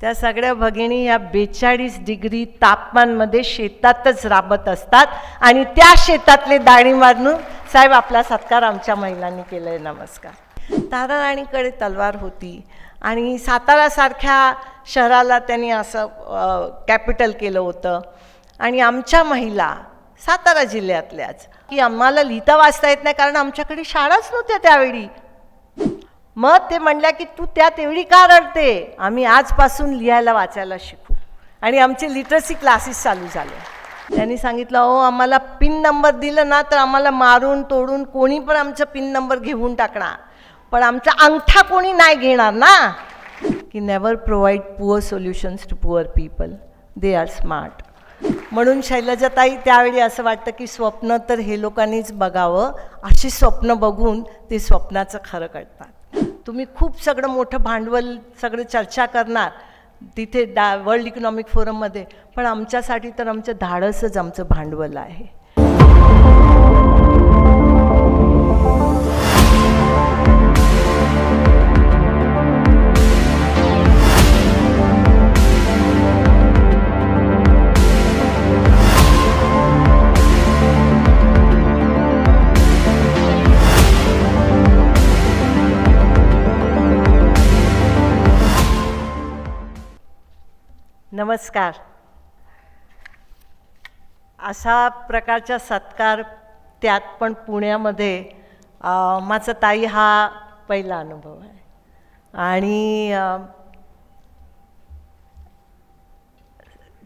त्या सगळ्या भगिनी या बेचाळीस डिग्री तापमानमध्ये शेतातच राबत असतात आणि त्या शेतातले दाणी मारून साहेब आपला सत्कार आमच्या महिलांनी केला आहे नमस्कार ताराराणीकडे तलवार होती आणि सातारासारख्या शहराला त्यांनी असं कॅपिटल केलं होतं. आणि आमच्या महिला सातारा जिल्ह्यातल्याच. की आम्हाला लिहिता वाचता येत नाही कारण आमच्याकडे शाळाच नव्हत्या त्यावेळी. मग ते म्हणल्या की तू त्यात एवढी का रडते? आम्ही आजपासून लिहायला वाचायला शिकू. आणि आमचे लिटरसी क्लासेस चालू झाले. त्यांनी सांगितलं हो आम्हाला पिन नंबर दिलं ना तर आम्हाला मारून तोडून कोणी पण आमचा पिन नंबर घेऊन टाकणार. पण आमचा अंगठा कोणी नाही घेणार ना. की never provide poor solutions to poor people they are smart म्हणून शैलजाताई त्यावेळी असं वाटतं की स्वप्न तर हे लोकांनीच बघावं. अशी स्वप्न बघून ते स्वप्नाचं खरं करतात. तुम्ही खूप सगळं मोठं भांडवल सगळं चर्चा करणार तिथे डा वर्ल्ड इकॉनॉमिक फोरममध्ये पण आमच्यासाठी तर आमचं धाडसच आमचं भांडवल आहे. नमस्कार. अशा प्रकारचा सत्कार त्यात पण पुण्यामध्ये माझा ताई हा पहिला अनुभव आहे. आणि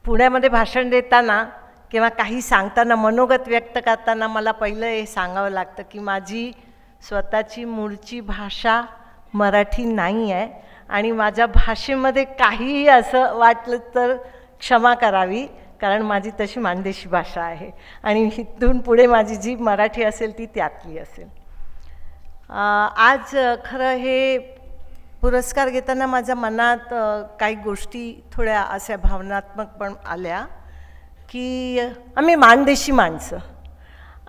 पुण्यामध्ये भाषण देताना किंवा काही सांगताना मनोगत व्यक्त करताना मला पहिलं हे सांगावं लागतं की माझी स्वतःची मूळची भाषा मराठी नाही आहे. आणि माझ्या भाषेमध्ये काहीही असं वाटलं तर क्षमा करावी कारण माझी तशी मानदेशी भाषा आहे. आणि इथून पुढे माझी जी मराठी असेल ती त्यातली असेल. आज खरं हे पुरस्कार घेताना माझ्या मनात काही गोष्टी थोड्या अशा भावनात्मक पण आल्या की आम्ही मानदेशी माणसं.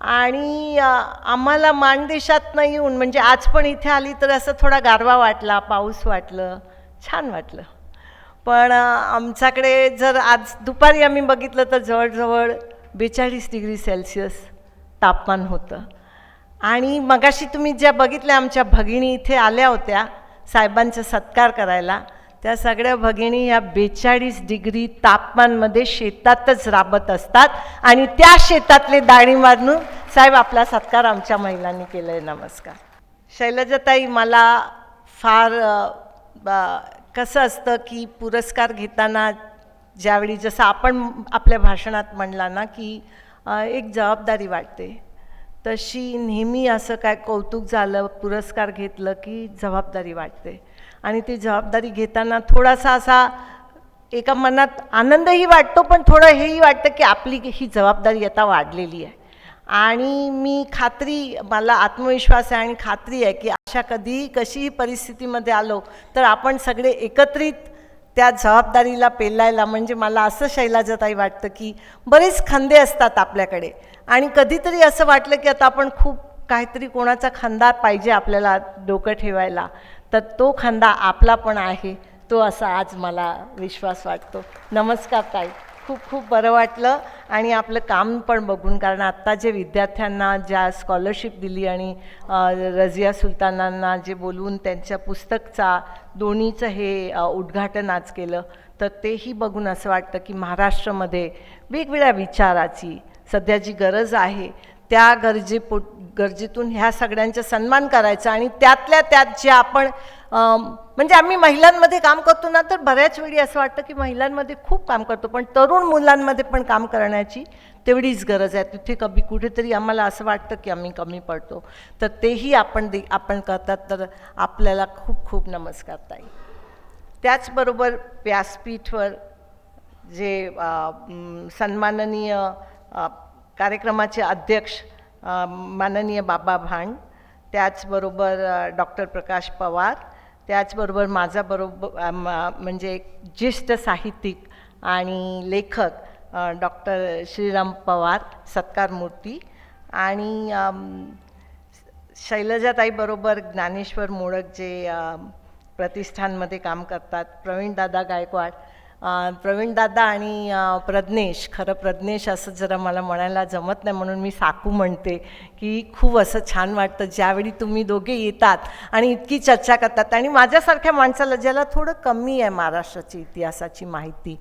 आणि आम्हाला मानदेशात नाही येऊन म्हणजे आज पण इथे आली तर असं थोडा गारवा वाटला पाऊस वाटलं छान वाटलं. पण आमच्याकडे जर आज दुपारी आम्ही बघितलं तर जवळजवळ बेचाळीस डिग्री सेल्सिअस तापमान होतं. आणि मगाशी तुम्ही ज्या बघितल्या आमच्या भगिनी इथे आल्या होत्या साहेबांचा सत्कार करायला त्या सगळ्या भगिनी या बेचाळीस डिग्री तापमानमध्ये शेतातच राबत असतात आणि त्या शेतातले दाणी मारून साहेब आपला सत्कार आमच्या महिलांनी केला आहे नमस्कार. शैलजाताई मला फार ब- कसं असतं की पुरस्कार घेताना ज्यावेळी जसं आपण आपल्या भाषणात म्हणला ना की एक जबाबदारी वाटते. तशी नेहमी असं काय कौतुक झालं पुरस्कार घेतलं की जबाबदारी वाटते. आणि ती जबाबदारी घेताना थोडासा असा एका मनात आनंदही वाटतो पण थोडं हेही वाटतं की आपली ही जबाबदारी आता वाढलेली आहे. आणि मी खात्री मला आत्मविश्वास आहे आणि खात्री आहे की अशा कधीही कशीही परिस्थितीमध्ये आलो तर आपण सगळे एकत्रित त्या जबाबदारीला पेलायला म्हणजे मला असं शैलाजताई वाटतं की बरेच खंदे असतात आपल्याकडे. आणि कधीतरी असं वाटलं की आता आपण खूप काहीतरी कोणाचा खांदा पाहिजे आपल्याला डोकं ठेवायला तर तो खांदा आपला पण आहे तो असा आज मला विश्वास वाटतो. नमस्कार ताई. खूप खूप बरं वाटलं आणि आपलं काम पण बघून कारण आत्ता जे विद्यार्थ्यांना ज्या स्कॉलरशिप दिली आणि रजिया सुलतानांना जे बोलवून त्यांच्या पुस्तकचा दोन्हीचं हे उद्घाटन आज केलं तर तेही बघून असं वाटतं की महाराष्ट्रामध्ये वेगवेगळ्या विचाराची सध्या जी गरज आहे त्या गरजेपो गरजेतून ह्या सगळ्यांचा सन्मान करायचा आणि त्यातल्या त्यात जे आपण म्हणजे आम्ही महिलांमध्ये काम करतो ना तर बऱ्याच वेळी असं वाटतं की महिलांमध्ये खूप काम करतो पण तरुण मुलांमध्ये पण काम करण्याची तेवढीच गरज आहे. तिथे कमी कुठेतरी आम्हाला असं वाटतं की आम्ही कमी पडतो. तर तेही आपण दे आपण करतात. तर आपल्याला खूप खूप नमस्कार ताई. त्याचबरोबर व्यासपीठवर जे सन्माननीय कार्यक्रमाचे अध्यक्ष माननीय बाबा भांड त्याचबरोबर डॉक्टर प्रकाश पवार त्याचबरोबर माझा बरोबर म- म्हणजे एक ज्येष्ठ साहित्यिक आणि लेखक डॉक्टर श्रीराम पवार सत्कार मूर्ती आणि शैलजाताईबरोबर ज्ञानेश्वर मोडक जे प्रतिष्ठानमध्ये काम करतात प्रवीणदादा गायकवाड प्रवीणदादा आणि प्रज्ञेश खरं प्रज्ञेश असं जरा मला म्हणायला जमत नाही म्हणून मी साकू म्हणते की खूप असं छान वाटतं ज्यावेळी तुम्ही दोघे येतात आणि इतकी चर्चा करतात. आणि माझ्यासारख्या माणसाला ज्याला थोडं कमी आहे महाराष्ट्राची इतिहासाची माहिती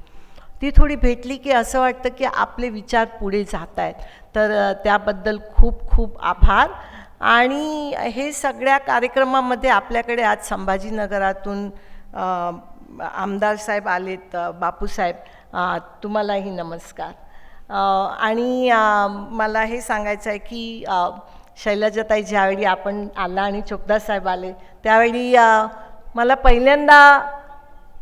ती थोडी भेटली की असं वाटतं की आपले विचार पुढे जात आहेत तर त्याबद्दल खूप खूप आभार. आणि हे सगळ्या कार्यक्रमामध्ये आपल्याकडे आज संभाजीनगरातून आमदार साहेब आलेत बापूसाहेब तुम्हालाही नमस्कार. आणि मला हे सांगायचं आहे की अ, शैलजाताई ज्यावेळी आपण आला आणि चोपदार साहेब आले त्यावेळी मला पहिल्यांदा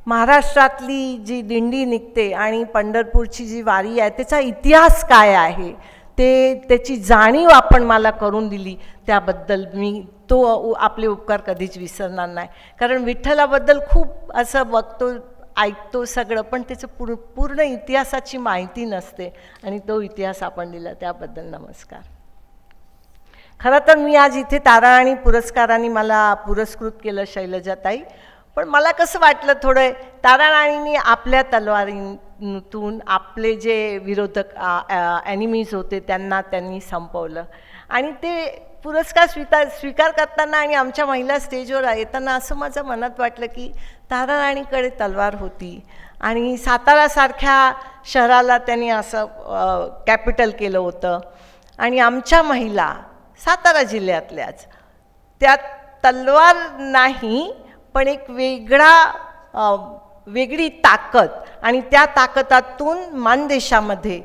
महाराष्ट्रातली जी दिंडी निघते आणि पंढरपूरची जी वारी आहे त्याचा इतिहास काय आहे? ते त्याची जाणीव आपण मला करून दिली त्याबद्दल मी तो आपले उपकार कधीच विसरणार नाही. कारण विठ्ठलाबद्दल खूप असं बघतो ऐकतो सगळं पण त्याचं पूर् पूर्ण इतिहासाची माहिती नसते. आणि तो इतिहास आपण दिला त्याबद्दल नमस्कार. खरं तर मी आज इथे तारा आणि पुरस्काराने मला पुरस्कृत केलं शैलजाताई. पण मला कसं वाटलं थोडं ताराराणींनी आपल्या तलवारीतून आपले जे विरोधक ॲनिमीज होते त्यांना त्यांनी संपवलं. आणि ते पुरस्कार स्वीकार स्वीकार करताना आणि आमच्या महिला स्टेजवर येताना असं माझं मनात वाटलं की ताराराणीकडे तलवार होती. आणि सातारासारख्या शहराला त्यांनी असं कॅपिटल केलं होतं. आणि आमच्या महिला सातारा जिल्ह्यातल्याच त्यात तलवार नाही पण एक वेगळा वेगळी ताकद आणि त्या ताकदातून मानदेशामध्ये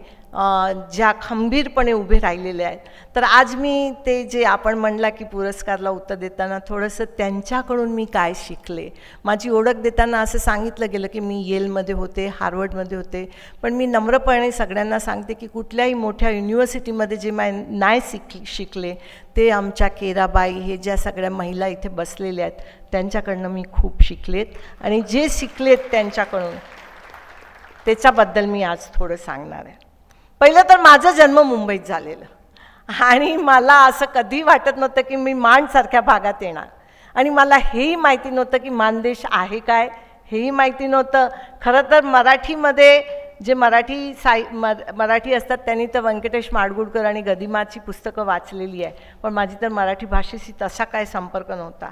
ज्या खंबीरपणे उभे राहिलेले आहेत. तर आज मी ते जे आपण म्हणला की पुरस्कारला उत्तर देताना थोडंसं त्यांच्याकडून मी काय शिकले? माझी ओळख देताना असं सांगितलं गेलं की मी येलमध्ये होते हार्वर्डमध्ये होते. पण मी नम्रपणे सगळ्यांना सांगते की कुठल्याही मोठ्या युनिव्हर्सिटीमध्ये जे मा नाही शिक शिकले ते आमच्या केराबाई हे ज्या सगळ्या महिला इथे बसलेल्या आहेत त्यांच्याकडनं मी खूप शिकलेत. आणि जे शिकलेत त्यांच्याकडून त्याच्याबद्दल मी आज थोडं सांगणार आहे. पहिलं तर माझा जन्म मुंबईत झालेलं. आणि मला असं कधी वाटत नव्हतं की मी माणसारख्या भागात येणार. आणि मला हेही माहिती नव्हतं की मानदेश आहे काय हेही माहिती नव्हतं. खरं तर मराठीमध्ये जे मराठी साई म मराठी असतात त्यांनी तर व्यंकटेश माडगुडकर आणि गदिमाची पुस्तकं वाचलेली आहे. पण माझी तर मराठी भाषेशी तसा काय संपर्क नव्हता.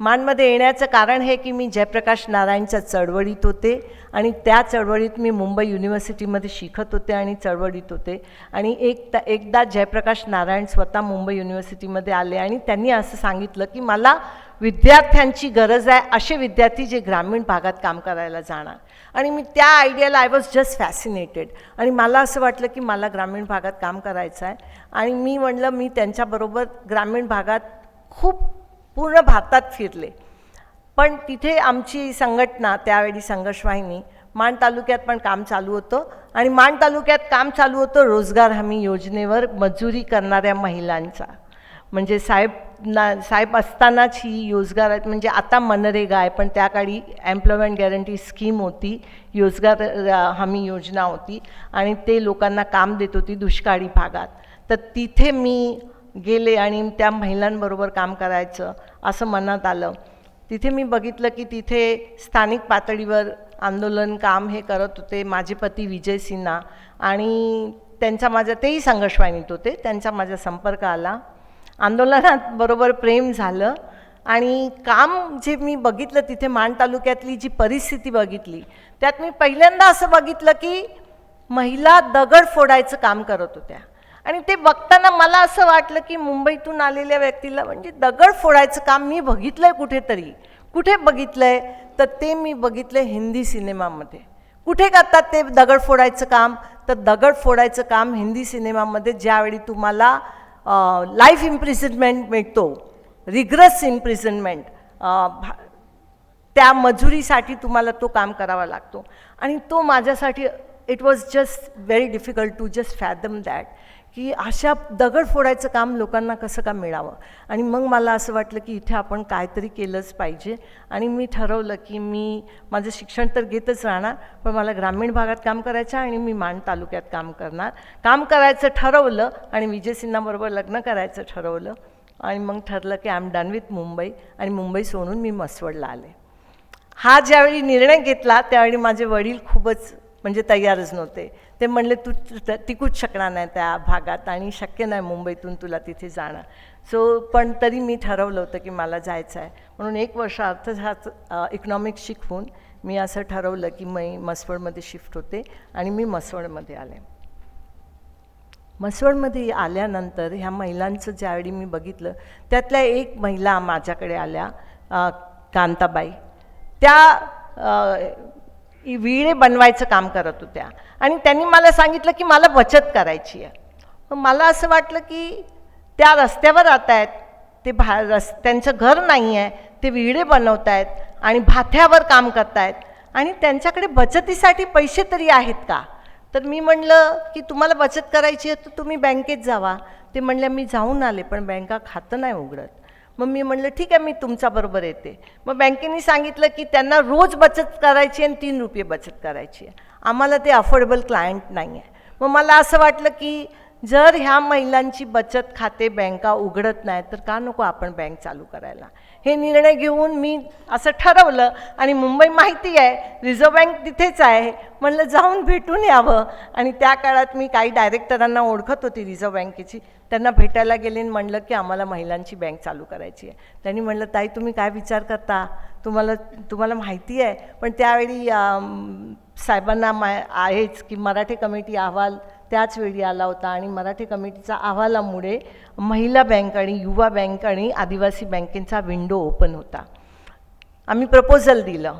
मानमध्ये येण्याचं कारण हे की मी जयप्रकाश नारायणच्या चळवळीत होते आणि त्या चळवळीत मी मुंबई युनिव्हर्सिटीमध्ये शिकत होते आणि चळवळीत होते. आणि एक त एकदा जयप्रकाश नारायण स्वतः मुंबई युनिव्हर्सिटीमध्ये आले आणि त्यांनी असं सांगितलं की मला विद्यार्थ्यांची गरज आहे असे विद्यार्थी जे ग्रामीण भागात काम करायला जाणार. आणि मी त्या आयडियाला आय वॉज जस्ट फॅसिनेटेड आणि मला असं वाटलं की मला ग्रामीण भागात काम करायचं आहे. आणि मी म्हणलं मी त्यांच्याबरोबर ग्रामीण भागात खूप पूर्ण भारतात फिरले. पण तिथे आमची संघटना त्यावेळी संघर्षवाहिनी माण तालुक्यात पण काम चालू होतं. आणि माण तालुक्यात काम चालू होतं रोजगार हमी योजनेवर मजुरी करणाऱ्या महिलांचा. म्हणजे साहेब ना साहेब असतानाच ही योजगार आहेत. म्हणजे आता मनरेगा आहे पण त्या काळी एम्प्लॉयमेंट गॅरंटी स्कीम होती. योजगार हमी योजना होती आणि ते लोकांना काम देत होती दुष्काळी भागात. तर तिथे मी गेले आणि त्या महिलांबरोबर काम करायचं असं मनात आलं. तिथे मी बघितलं की तिथे स्थानिक पातळीवर आंदोलन काम हे करत होते माझे पती विजय सिन्हा आणि त्यांचा माझा तेही संघर्षवाहिनीत होते. त्यांचा माझा संपर्क आला. आंदोलनात बरोबर प्रेम झालं आणि काम जे मी बघितलं तिथे मान तालुक्यातली जी परिस्थिती बघितली त्यात मी पहिल्यांदा असं बघितलं की महिला दगड फोडायचं काम करत होत्या. आणि ते बघताना मला असं वाटलं की मुंबईतून आलेल्या व्यक्तीला म्हणजे दगड फोडायचं काम मी बघितलं आहे कुठेतरी. कुठे बघितलं आहे तर ते मी बघितलं हिंदी सिनेमामध्ये. कुठे करतात ते दगड फोडायचं काम? तर दगड फोडायचं काम हिंदी सिनेमामध्ये ज्यावेळी तुम्हाला लाईफ इम्प्रिझनमेंट मिळतो. रिग्रस इम्प्रिझनमेंट त्या मजुरीसाठी तुम्हाला तो काम करावा लागतो. आणि तो माझ्यासाठी it was just very difficult to just fathom that की अशा दगड फोडायचं काम लोकांना कसं का मिळावं? आणि मग मला असं वाटलं की इथे आपण काहीतरी केलंच पाहिजे. आणि मी ठरवलं की मी माझं शिक्षण तर घेतच राहणार पण मला ग्रामीण भागात काम करायचं आणि मी मान तालुक्यात काम करणार. काम करायचं ठरवलं आणि विजय सिन्हाबरोबर लग्न करायचं ठरवलं. आणि मग ठरलं की I am done with Mumbai आणि मुंबई सोडून मी मसवडला आले. हा ज्यावेळी निर्णय घेतला त्यावेळी माझे वडील खूपच म्हणजे तयारच नव्हते. ते म्हणले तू टिकूच शकणार नाही त्या भागात आणि शक्य नाही मुंबईतून तुला तिथे जाणं. सो पण तरी मी ठरवलं होतं की मला जायचं आहे. म्हणून एक वर्ष अर्थशास्त्र इकॉनॉमिक्स शिकवून मी असं ठरवलं की मी मसवडमध्ये शिफ्ट होते आणि मी मसवडमध्ये आले. मसवडमध्ये आल्यानंतर ह्या महिलांचं ज्यावेळी मी बघितलं त्यातल्या एक महिला माझ्याकडे आल्या कांताबाई. त्या विळे बनवायचं काम करत होत्या. आणि त्यांनी मला सांगितलं की मला बचत करायची आहे. मला असं वाटलं की त्या रस्त्यावर राहत आहेत ते भा रस् त्यांचं घर नाही आहे ते विळे बनवत आहेत आणि भाथ्यावर काम करतायत. आणि त्यांच्याकडे बचतीसाठी पैसे तरी आहेत का? तर मी म्हणलं की तुम्हाला बचत करायची आहे तर तुम्ही बँकेत जावा. ते म्हणले मी जाऊन आले पण बँका खातं नाही उघडत. मग मी म्हणलं ठीक आहे मी तुमच्याबरोबर येते. मग बँकेने सांगितलं की त्यांना रोज बचत करायची आणि तीन रुपये बचत करायची आहे. आम्हाला ते अफोर्डेबल क्लायंट नाही आहे मग मला असं वाटलं की जर ह्या महिलांची बचत खाते बँका उघडत नाही तर का नको आपण बँक चालू करायला? हे निर्णय घेऊन मी असं ठरवलं आणि मुंबई माहिती आहे रिझर्व्ह बँक तिथेच आहे. म्हणलं जाऊन भेटून यावं. आणि त्या काळात मी काही डायरेक्टरांना ओळखत होती रिझर्व्ह बँकेची. त्यांना भेटायला गेले आणि म्हणलं की आम्हाला महिलांची बँक चालू करायची आहे. त्यांनी म्हणलं ताई तुम्ही काय विचार करता? तुम्हाला तुम्हाला माहिती आहे. पण त्यावेळी साहेबांना मा आहेच की मराठी कमिटी अहवाल त्याच वेळी आला होता आणि मराठी कमिटीच्या अहवालामुळे महिला बँक आणि युवा बँक आणि आदिवासी बँकेचा विंडो ओपन होता. आम्ही प्रपोजल दिलं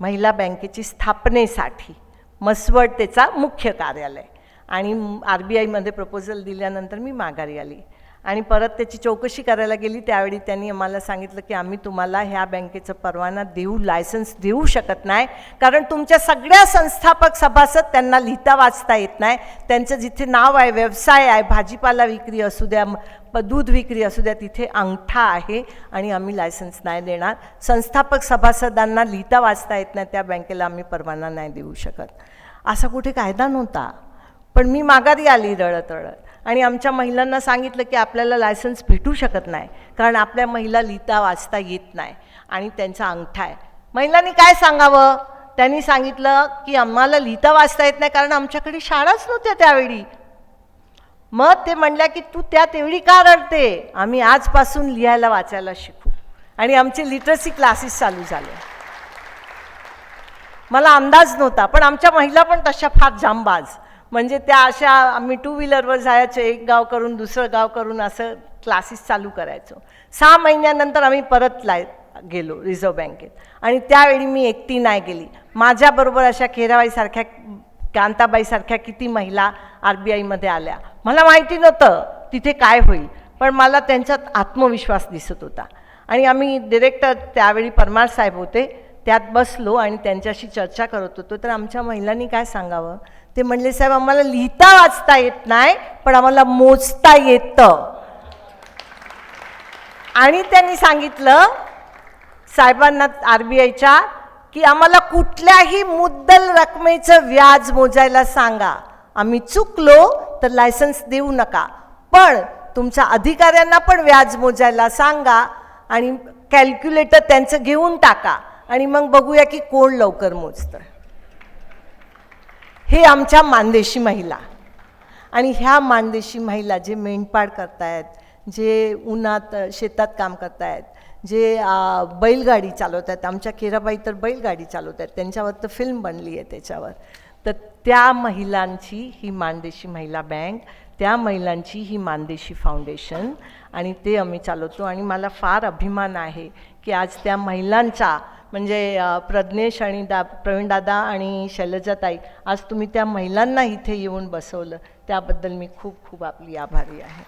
महिला बँकेची स्थापनेसाठी मसवड त्याचा मुख्य कार्यालय. आणि आर बी आयमध्ये प्रपोजल दिल्यानंतर मी माघारी आली. आणि परत त्याची चौकशी करायला गेली त्यावेळी त्यांनी आम्हाला सांगितलं की आम्ही तुम्हाला ह्या बँकेचं परवाना देऊ लायसन्स देऊ शकत नाही. कारण तुमच्या सगळ्या संस्थापक सभासद त्यांना लिहिता वाचता येत नाही. त्यांचं जिथे नाव आहे व्यवसाय आहे भाजीपाला विक्री असू द्या प- दूध विक्री असू द्या तिथे अंगठा आहे आणि आम्ही लायसन्स नाही देणार. संस्थापक सभासदांना लिहिता वाचता येत नाही त्या बँकेला आम्ही परवाना नाही देऊ शकत. असा कुठे कायदा नव्हता. पण मी माघारी आली रडत रडत. आणि आमच्या महिलांना सांगितलं की आपल्याला लायसन्स भेटू शकत नाही कारण आपल्या महिला लिहिता वाचता येत नाही आणि त्यांचा अंगठा आहे. महिलांनी काय सांगावं? त्यांनी सांगितलं की आम्हाला लिहिता वाचता येत नाही कारण आमच्याकडे शाळाच नव्हत्या त्यावेळी. मग ते म्हणल्या की तू त्या तेवढी का रडते? आम्ही आजपासून लिहायला वाचायला शिकू. आणि आमचे लिटरसी क्लासेस चालू झाले. मला अंदाज नव्हता पण आमच्या महिला पण तशा फार जांबाज. म्हणजे त्या अशा आम्ही टू व्हीलरवर जायचो एक गाव करून दुसरं गाव करून असं क्लासेस चालू करायचो. सहा महिन्यानंतर आम्ही परत लाय गेलो रिझर्व बँकेत आणि त्यावेळी मी एकटी नाही गेली. माझ्याबरोबर अशा खेराबाईसारख्या कांताबाईसारख्या किती महिला आर बी आयमध्ये आल्या. मला माहिती नव्हतं तिथे काय होईल पण मला त्यांच्यात आत्मविश्वास दिसत होता. आणि आम्ही डिरेक्टर त्यावेळी परमार साहेब होते त्यात बसलो आणि त्यांच्याशी चर्चा करत होतो. तर आमच्या महिलांनी काय सांगावं? ते म्हणले साहेब आम्हाला लिहिता वाचता येत नाही पण आम्हाला मोजता येतं. आणि त्यांनी सांगितलं साहेबांना आर बी आयच्या की आम्हाला कुठल्याही मुद्दल रकमेचं व्याज मोजायला सांगा. आम्ही चुकलो तर लायसन्स देऊ नका पण तुमच्या अधिकाऱ्यांना पण व्याज मोजायला सांगा आणि कॅल्क्युलेटर त्यांचं घेऊन टाका आणि मग बघूया की कोण लवकर मोजतं. हे आमच्या मानदेशी महिला. आणि ह्या मानदेशी महिला जे मेंढपाळ करतायत जे उन्हात शेतात काम करतायत जे बैलगाडी चालवत आहेत आमच्या केराबाई तर बैलगाडी चालवत आहेत त्यांच्यावर तर फिल्म बनली आहे त्याच्यावर. तर त्या महिलांची ही मानदेशी महिला बँक त्या महिलांची ही मानदेशी फाउंडेशन आणि ते आम्ही चालवतो. आणि मला फार अभिमान आहे की आज त्या महिलांचा म्हणजे प्रज्ञेश आणि दा प्रवीणदादा आणि शैलजाताई आज तुम्ही त्या महिलांना इथे येऊन बसवलं. त्याबद्दल मी खूप खूप आपली आभारी आहे.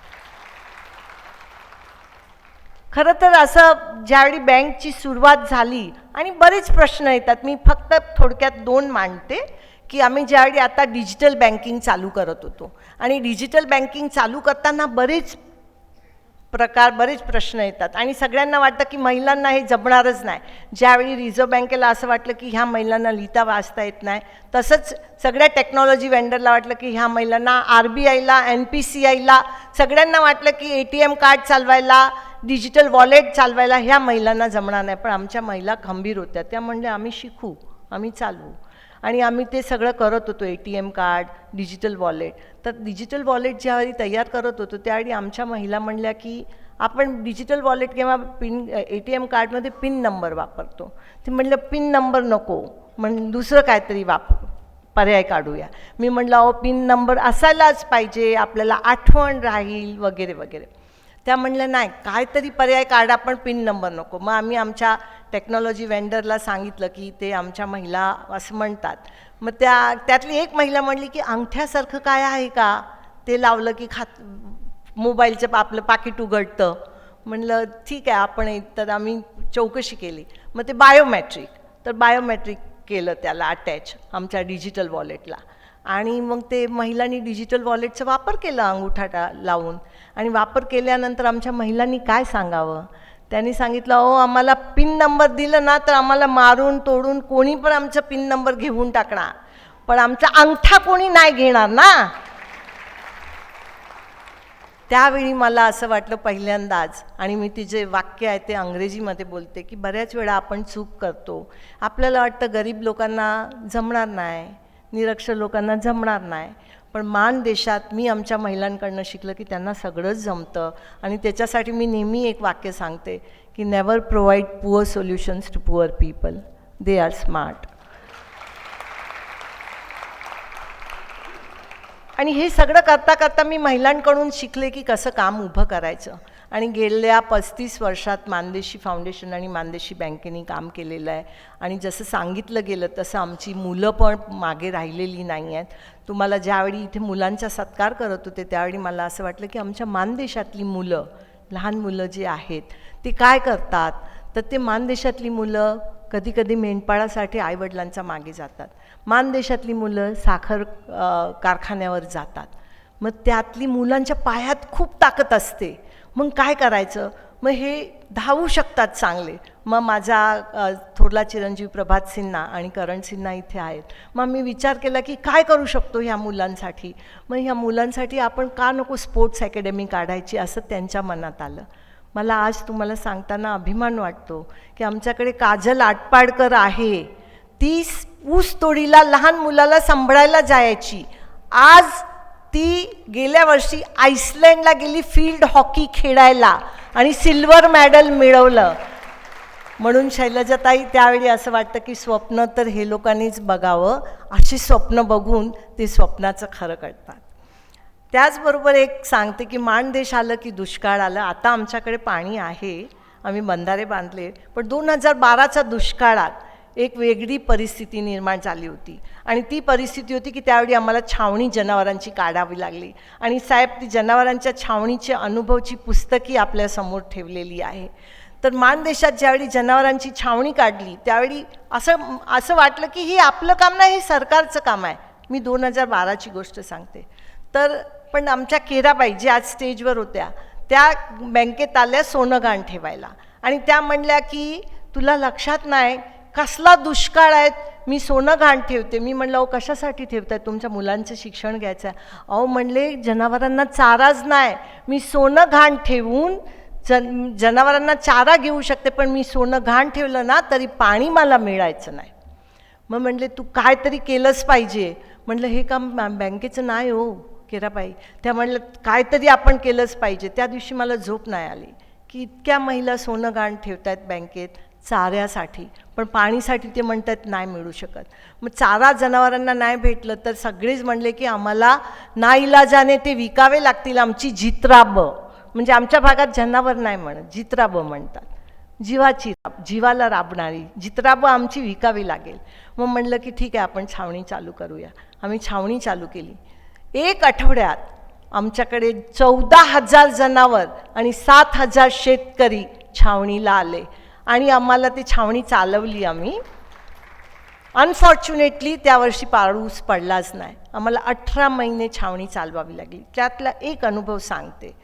खरं तर असं ज्यावेळी बँकची सुरुवात झाली आणि बरेच प्रश्न येतात मी फक्त थोडक्यात दोन मांडते की आम्ही ज्यावेळी आता डिजिटल बँकिंग चालू करत होतो. आणि डिजिटल बँकिंग चालू करताना बरेच प्रकार बरेच प्रश्न येतात. आणि सगळ्यांना वाटतं की महिलांना हे जमणारच नाही. ज्यावेळी रिझर्व्ह बँकेला असं वाटलं की ह्या महिलांना लिहिता वाचता येत नाही. तसंच सगळ्या टेक्नॉलॉजी वेंडरला वाटलं की ह्या महिलांना आर बी आयला एन पी सी आयला सगळ्यांना वाटलं की ए टी एम कार्ड चालवायला डिजिटल वॉलेट चालवायला ह्या महिलांना जमणार नाही. पण आमच्या महिला खंबीर होत्या. त्या म्हणल्या आम्ही शिकू. आम्ही चालवू. आणि आम्ही ते सगळं करत होतो A T M card digital wallet तर डिजिटल वॉलेट ज्यावेळी तयार करत होतो त्यावेळी आमच्या महिला म्हणल्या की आपण डिजिटल वॉलेट किंवा पिन ए टी एम कार्डमध्ये पिन नंबर वापरतो. ते म्हणलं पिन नंबर नको म्हण दुसरं काहीतरी वाप पर्याय काढूया. मी म्हटलं अहो पिन नंबर असायलाच पाहिजे आपल्याला आठवण राहील वगैरे वगैरे. त्या म्हणल्या नाही काहीतरी पर्याय काढा पण पिन नंबर नको. मग आम्ही आमच्या टेक्नॉलॉजी वेंडरला सांगितलं की ते आमच्या महिला असं म्हणतात. मग त्या त्यातली एक महिला म्हणली की अंगठ्यासारखं काय आहे का? ते लावलं की खात मोबाईलचं आपलं पाकिट उघडतं. म्हणलं ठीक आहे आपण एक तर आम्ही चौकशी केली. मग ते बायोमॅट्रिक तर बायोमॅट्रिक केलं त्याला अटॅच आमच्या डिजिटल वॉलेटला आणि मग ते महिलांनी डिजिटल वॉलेटचा वापर केला अंगुठा लावून. आणि वापर केल्यानंतर आमच्या महिलांनी काय सांगावं? त्यांनी सांगितलं अहो आम्हाला पिन नंबर दिलं ना तर आम्हाला मारून तोडून कोणी पण आमचा पिन नंबर घेऊन टाकणार. पण आमचा अंगठा कोणी नाही घेणार ना. त्यावेळी मला असं वाटलं पहिल्यांदाच आणि मी तिचे वाक्य आहे ते अंग्रेजीमध्ये बोलते की बऱ्याच वेळा आपण चूक करतो. आपल्याला वाटतं गरीब लोकांना जमणार नाही निरक्षर लोकांना जमणार नाही. पण मान देशात मी आमच्या महिलांकडनं शिकलं की त्यांना सगळंच जमतं. आणि त्याच्यासाठी मी नेहमी एक वाक्य सांगते की never provide poor solutions to poor people they are smart आणि हे सगळं करता करता मी महिलांकडून शिकले की कसं काम उभं करायचं. आणि गेल्या पस्तीस वर्षात मानदेशी फाउंडेशन आणि मानदेशी बँकेने काम केलेलं आहे. आणि जसं सांगितलं गेलं तसं आमची मुलं पण मागे राहिलेली नाही आहेत. तुम्हाला ज्यावेळी इथे मुलांचा सत्कार करत होते त्यावेळी मला असं वाटलं की आमच्या मानदेशातली मुलं लहान मुलं जी आहेत ती काय करतात? तर ते मानदेशातली मुलं कधी कधी मेंढपाळासाठी आईवडिलांच्या मागे जातात. मानदेशातली मुलं साखर कारखान्यावर जातात. मग त्यातली मुलांच्या पायात खूप ताकद असते. मग काय करायचं? मग हे धावू शकतात चांगले. मग माझा थोरला चिरंजीव प्रभात सिन्हा आणि करण सिन्हा इथे आहेत. मग मी विचार केला की काय करू शकतो ह्या मुलांसाठी? मग ह्या मुलांसाठी आपण का नको स्पोर्ट्स अकॅडमी काढायची असं त्यांच्या मनात आलं. मला आज तुम्हाला सांगताना अभिमान वाटतो की आमच्याकडे काजल आटपाडकर आहे. ती ऊसतोडीला लहान मुलाला सांभाळायला जायची. आज ती गेल्या वर्षी आईसलँडला गेली फील्ड हॉकी खेळायला आणि सिल्वर मेडल मिळवलं. म्हणून शैलजाताई त्यावेळी असं वाटतं की स्वप्न तर हे लोकांनीच बघावं अशी स्वप्न बघून ते स्वप्नाचं खरं करतात. त्याचबरोबर एक सांगते की माणदेश आलं की दुष्काळ आलं. आता आमच्याकडे पाणी आहे आम्ही बंधारे बांधले पण दोन हजार बाराच्या दुष्काळात एक वेगळी परिस्थिती निर्माण झाली होती. आणि ती परिस्थिती होती की त्यावेळी आम्हाला छावणी जनावरांची काढावी लागली. आणि साहेब ती जनावरांच्या छावणीचे अनुभवची पुस्तकी आपल्यासमोर ठेवलेली आहे. तर मानदेशात ज्यावेळी जनावरांची छावणी काढली त्यावेळी असं असं वाटलं की हे आपलं काम नाही हे सरकारचं काम आहे. मी दोन हजार बाराची गोष्ट सांगते. तर पण आमच्या केराबाई ज्या आज स्टेजवर होत्या त्या बँकेत आल्या सोनं गहाण ठेवायला. आणि त्या म्हणल्या की तुला लक्षात नाही कसला दुष्काळ आहेत मी सोनं घाण ठेवते. मी म्हणलं अहो कशासाठी ठेवताय? तुमच्या मुलांचं शिक्षण घ्यायचं आहे अहो म्हणले जनावरांना चाराच नाही. मी सोनं घाण ठेवून जन जनावरांना चारा घेऊ शकते पण मी सोनं घाण ठेवलं ना तरी पाणी मला मिळायचं नाही. मग म्हणले तू काय तरी केलंच पाहिजे. म्हणलं हे काम बँकेचं नाही हो केराबाई. त्या म्हणलं काहीतरी आपण केलंच पाहिजे. त्या दिवशी मला झोप नाही आली. की इतक्या महिला सोनं गाण ठेवत आहेत बँकेत चाऱ्यासाठी. पण पाणीसाठी ते म्हणतात नाही मिळू शकत. मग चारा जनावरांना नाही भेटलं तर सगळेच म्हणले की आम्हाला नाईलाजाने ते विकावे लागतील आमची जित्राब. म्हणजे आमच्या भागात जनावर नाही म्हणत जित्राब म्हणतात. जीवाची राब जीवाला राबणारी जित्राब आमची विकावी लागेल. मग म्हणलं की ठीक आहे आपण छावणी चालू करूया. आम्ही छावणी चालू केली. एक आठवड्यात आमच्याकडे चौदा हजार जनावर आणि सात हजार शेतकरी छावणीला आले. आणि आम्हाला ती छावणी चालवली आम्ही. अनफॉर्च्युनेटली त्यावर्षी पाऊस पडलाच नाही. आम्हाला अठरा महिने छावणी चालवावी लागली. त्यातला एक अनुभव सांगते.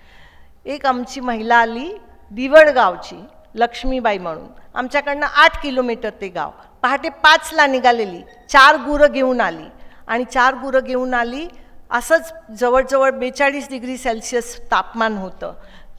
एक आमची महिला आली दिवड गावची लक्ष्मीबाई म्हणून. आमच्याकडनं आठ किलोमीटर ते गाव. पहाटे पाचला निघालेली. चार गुरं घेऊन आली. आणि चार गुरं घेऊन आली असंच जवळजवळ बेचाळीस डिग्री सेल्सिअस तापमान होतं.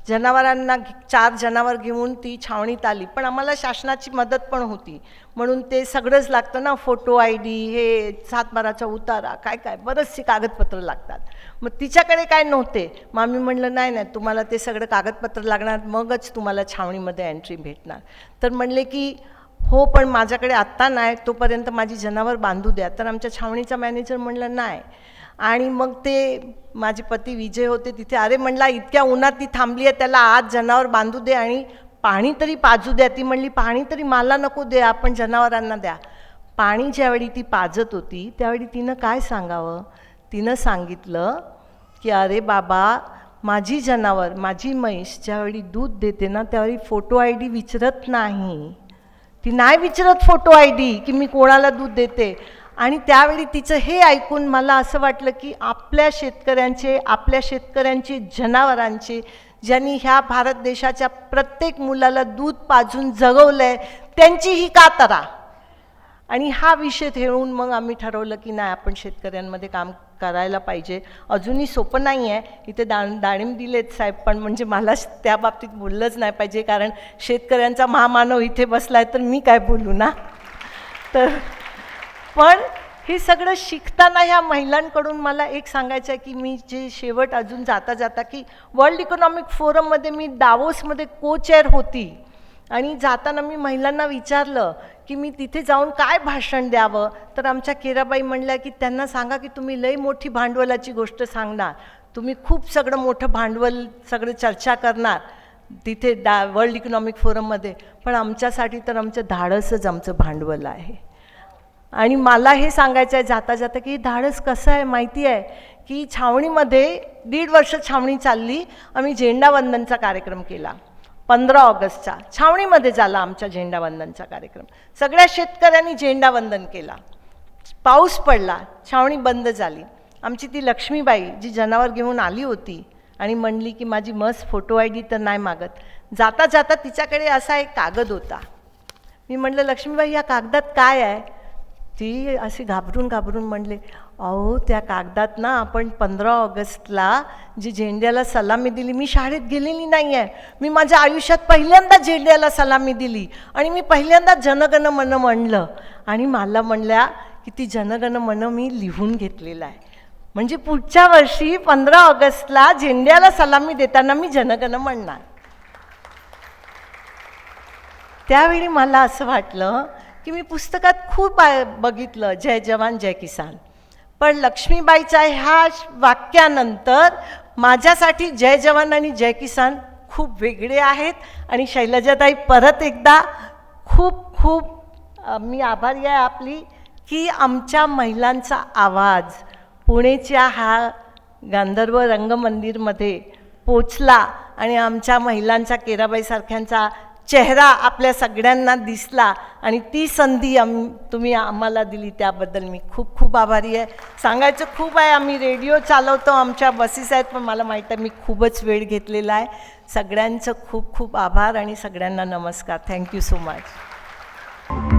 जनावरांना चार जनावर घेऊन ती छावणीत आली. पण आम्हाला शासनाची मदत पण होती. म्हणून ते सगळंच लागतं ना फोटो आय डी हे सातबाराचा उतारा काय काय बरंचशी कागदपत्र लागतात. मग तिच्याकडे काय नव्हते. मग आम्ही म्हणलं नाही नाही तुम्हाला ते सगळं कागदपत्र लागणार मगच तुम्हाला छावणीमध्ये एंट्री भेटणार. तर म्हणले की हो पण माझ्याकडे आत्ता नाही तोपर्यंत माझी जनावर बांधू द्या. तर आमच्या छावणीचा मॅनेजर म्हणलं नाही. आणि मग ते माझे पती विजय होते तिथे. अरे म्हणला इतक्या उन्हात ती थांबली आहे त्याला आज जनावर बांधू दे आणि पाणी तरी पाजू द्या. ती म्हणली पाणी तरी मला नको दे आपण जनावरांना द्या. पाणी ज्यावेळी ती पाजत होती त्यावेळी तिनं काय सांगावं? तिनं सांगितलं की अरे बाबा माझी जनावर माझी म्हैस ज्यावेळी दूध देते ना त्यावेळी फोटो आय डी विचारत नाही. ती नाही विचारत फोटो आय डी की मी कोणाला दूध देते. आणि त्यावेळी तिचं हे ऐकून मला असं वाटलं की आपल्या शेतकऱ्यांचे आपल्या शेतकऱ्यांचे जनावरांचे ज्यांनी ह्या भारत देशाच्या प्रत्येक मुलाला दूध पाजून जगवलं आहे त्यांची ही का तरा? आणि हा विषय ठेवून मग आम्ही ठरवलं की नाही आपण शेतकऱ्यांमध्ये काम करायला पाहिजे. अजूनही सोपं नाही आहे इथे दा डाळिंब दिलेत साहेब पण म्हणजे मला त्या बाबतीत बोललंच नाही पाहिजे कारण शेतकऱ्यांचा महामानव इथे बसला आहे तर मी काय बोलू ना? तर पण हे सगळं शिकताना ह्या महिलांकडून मला एक सांगायचं आहे की मी जे शेवट अजून जाता जाता की वर्ल्ड इकॉनॉमिक फोरममध्ये मी दावोसमध्ये को चेअर होती. आणि जाताना मी महिलांना विचारलं की मी तिथे जाऊन काय भाषण द्यावं? तर आमच्या केराबाई म्हणल्या की त्यांना सांगा की तुम्ही लई मोठी भांडवलाची गोष्ट सांगणार. तुम्ही खूप सगळं मोठं भांडवल सगळं चर्चा करणार तिथे डा वर्ल्ड इकॉनॉमिक फोरममध्ये. पण आमच्यासाठी तर आमचं धाडसच आमचं भांडवल आहे. आणि मला हे सांगायचं आहे जाता जाता की धाडस कसं आहे माहिती आहे की छावणीमध्ये दीड वर्ष छावणी चालली आम्ही झेंडावंदनचा कार्यक्रम केला. पंधरा ऑगस्टचा. छावणीमध्ये झाला आमच्या झेंडावंदनचा कार्यक्रम. सगळ्या शेतकऱ्यांनी झेंडावंदन केला. पाऊस पडला छावणी बंद झाली. आमची ती लक्ष्मीबाई जी जनावर घेऊन आली होती आणि म्हणली की माझी मस्त फोटो आय डी तर नाही मागत. जाता जाता तिच्याकडे असा एक कागद होता. मी म्हटलं लक्ष्मीबाई या कागदात काय आहे? ती अशी घाबरून घाबरून म्हणले अहो त्या कागदात ना आपण पंधरा ऑगस्टला जी झेंड्याला सलामी दिली मी शाळेत गेलेली नाही आहे मी माझ्या आयुष्यात पहिल्यांदा झेंड्याला सलामी दिली आणि मी पहिल्यांदा जनगण मन म्हणलं. आणि मला म्हणल्या की ती जनगण मन मी लिहून घेतलेलं आहे. म्हणजे पुढच्या वर्षी पंधरा ऑगस्टला झेंड्याला सलामी देताना मी जनगण म्हणणार. त्यावेळी मला असं वाटलं की मी पुस्तकात खूप बघितलं जय जवान जय किसान. पण लक्ष्मीबाईच्या ह्या श- वाक्यानंतर माझ्यासाठी जय जवान आणि जय किसान खूप वेगळे आहेत आणि शैलजाताई परत एकदा खूप खूप मी आभारी आहे आपली की आमच्या महिलांचा आवाज पुणेच्या हा गांधर्व रंगमंदिरमध्ये पोचला आणि आमच्या महिलांचा केराबाईसारख्यांचा चेहरा आपल्या सगळ्यांना दिसला आणि ती संधी आम तुम्ही आम्हाला दिली त्याबद्दल मी खूप खूप आभारी आहे. सांगायचं खूप आहे आम्ही रेडिओ चालवतो आमच्या बसेस आहेत पण मला माहीत आहे मी खूपच वेळ घेतलेला आहे. सगळ्यांचं खूप खूप आभार आणि सगळ्यांना नमस्कार. Thank you so much